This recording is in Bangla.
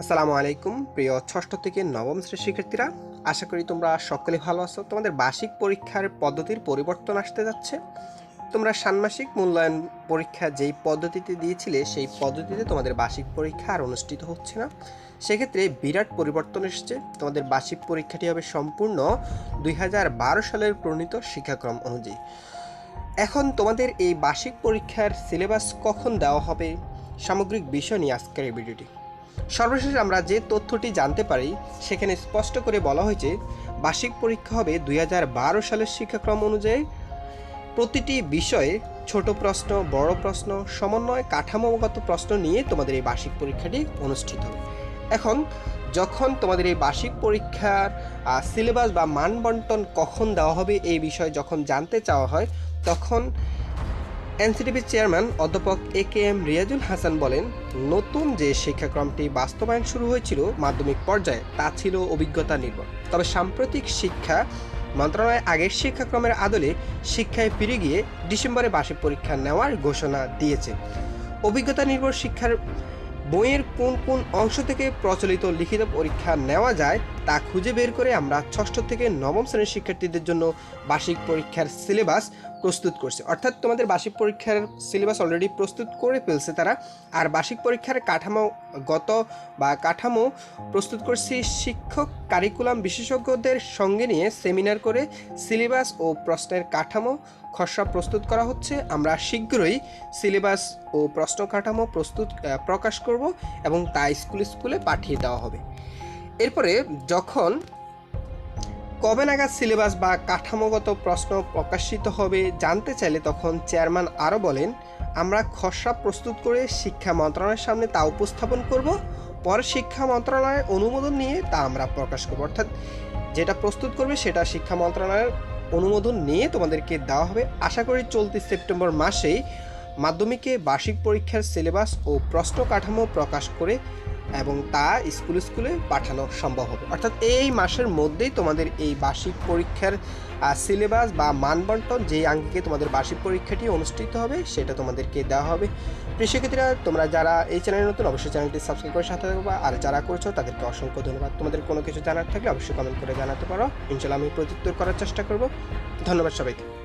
আসসালামু আলাইকুম, প্রিয় ষষ্ঠ থেকে নবম শ্রেণির শিক্ষার্থীরা। আশা করি তোমরা সকলে ভালো আছো। তোমাদের বার্ষিক পরীক্ষার পদ্ধতির পরিবর্তন আসতে যাচ্ছে। তোমরা ষান্মাসিক মূল্যায়ন পরীক্ষা যেই পদ্ধতিতে দিয়েছিলে, সেই পদ্ধতিতে তোমাদের বার্ষিক পরীক্ষা আর অনুষ্ঠিত হচ্ছে না। সেক্ষেত্রে বিরাট পরিবর্তন এসেছে। তোমাদের বার্ষিক পরীক্ষাটি হবে সম্পূর্ণ দুই হাজার বারো সালের প্রণীত শিক্ষাক্রম অনুযায়ী। এখন তোমাদের এই বার্ষিক পরীক্ষার সিলেবাস কখন দেওয়া হবে? সামগ্রিক বিষয় নিয়ে আজকের এই ভিডিওটি। সর্বশেষ আমরা যে তথ্যটি জানতে পারি, সেখানে স্পষ্ট করে বলা হয়েছে, বার্ষিক পরীক্ষা হবে দুই হাজার বারো সালের শিক্ষাক্রম অনুযায়ী। প্রতিটি বিষয়ে ছোট প্রশ্ন, বড় প্রশ্ন, সমন্বয় কাঠামোগত প্রশ্ন নিয়ে তোমাদের এই বার্ষিক পরীক্ষাটি অনুষ্ঠিত হবে। এখন, যখন তোমাদের এই বার্ষিক পরীক্ষার সিলেবাস বা মানবন্টন কখন দেওয়া হবে এই বিষয়ে যখন জানতে চাওয়া হয়, তখন এনসিটিভির চেয়ারম্যান অধ্যাপক A K M Riazul Hasan বলেন, নতুন যে শিক্ষাক্রমটি বাস্তবায়ন শুরু হয়েছিল মাধ্যমিক পর্যায়ে, তা ছিল অভিজ্ঞতা নির্ভর। তবে সাম্প্রতিক শিক্ষা মন্ত্রণালয় আগের শিক্ষাক্রমের আদলে শিক্ষায় ফিরে গিয়ে ডিসেম্বরে বার্ষিক পরীক্ষা নেওয়ার ঘোষণা দিয়েছে। অভিজ্ঞতা নির্ভর শিক্ষার বইয়ের কোন কোন অংশ থেকে প্রচলিত লিখিত পরীক্ষা নেওয়া যায়, তা খুঁজে বের করে আমরা ষষ্ঠ থেকে নবম শ্রেণির শিক্ষার্থীদের জন্য বার্ষিক পরীক্ষার সিলেবাস প্রস্তুত করছে। অর্থাৎ তোমাদের বার্ষিক পরীক্ষার সিলেবাস অলরেডি প্রস্তুত করে ফেলছে তারা। আর বার্ষিক পরীক্ষার কাঠামোগত বা কাঠামো প্রস্তুত করছি শিক্ষক কারিকুলাম বিশেষজ্ঞদের সঙ্গে নিয়ে সেমিনার করে সিলেবাস ও প্রশ্নের কাঠামো খসড়া প্রস্তুত করা হচ্ছে। আমরা শীঘ্রই সিলেবাস ও প্রশ্ন কাঠামো প্রস্তুত প্রকাশ করব এবং তা স্কুল স্কুলে পাঠিয়ে দেওয়া হবে। এরপরে যখন কবে নাগাদ সিলেবাস বা কাঠামোগত প্রশ্ন প্রকাশিত হবে জানতে চাইলে তখন চেয়ারম্যান আরও বলেন, আমরা খসড়া প্রস্তুত করে শিক্ষা মন্ত্রণালয়ের সামনে তা উপস্থাপন করব। পরে শিক্ষা মন্ত্রণালয়ের অনুমোদন নিয়ে তা আমরা প্রকাশ করব। অর্থাৎ যেটা প্রস্তুত করবে সেটা শিক্ষা মন্ত্রণালয়ের অনুমোদন নিয়ে তোমাদেরকে দেওয়া হবে। আশা করি চলতি সেপ্টেম্বর মাসেই মাধ্যমিকে বার্ষিক পরীক্ষার সিলেবাস ও প্রশ্ন কাঠামো প্রকাশ করে এবং তা স্কুল স্কুলে পাঠানো সম্ভব হবে। অর্থাৎ এই মাসের মধ্যেই তোমাদের এই বার্ষিক পরীক্ষার সিলেবাস বা মানবন্টন যেই আঙ্গিকে তোমাদের বার্ষিক পরীক্ষাটি অনুষ্ঠিত হবে সেটা তোমাদেরকে দেওয়া হবে। শিক্ষার্থীরা, তোমরা যারা এই চ্যানেলে নতুন, অবশ্যই চ্যানেলটি সাবস্ক্রাইব করে সাথে থাকবা। আর যারা করেছ, তাদেরকে অসংখ্য ধন্যবাদ। তোমাদের কোনো কিছু জানার থাকলে অবশ্যই কমেন্ট করে জানাতে পারো। ইনশাল্লাহ আমি প্রত্যুত্তর করার চেষ্টা করব। ধন্যবাদ সবাইকে।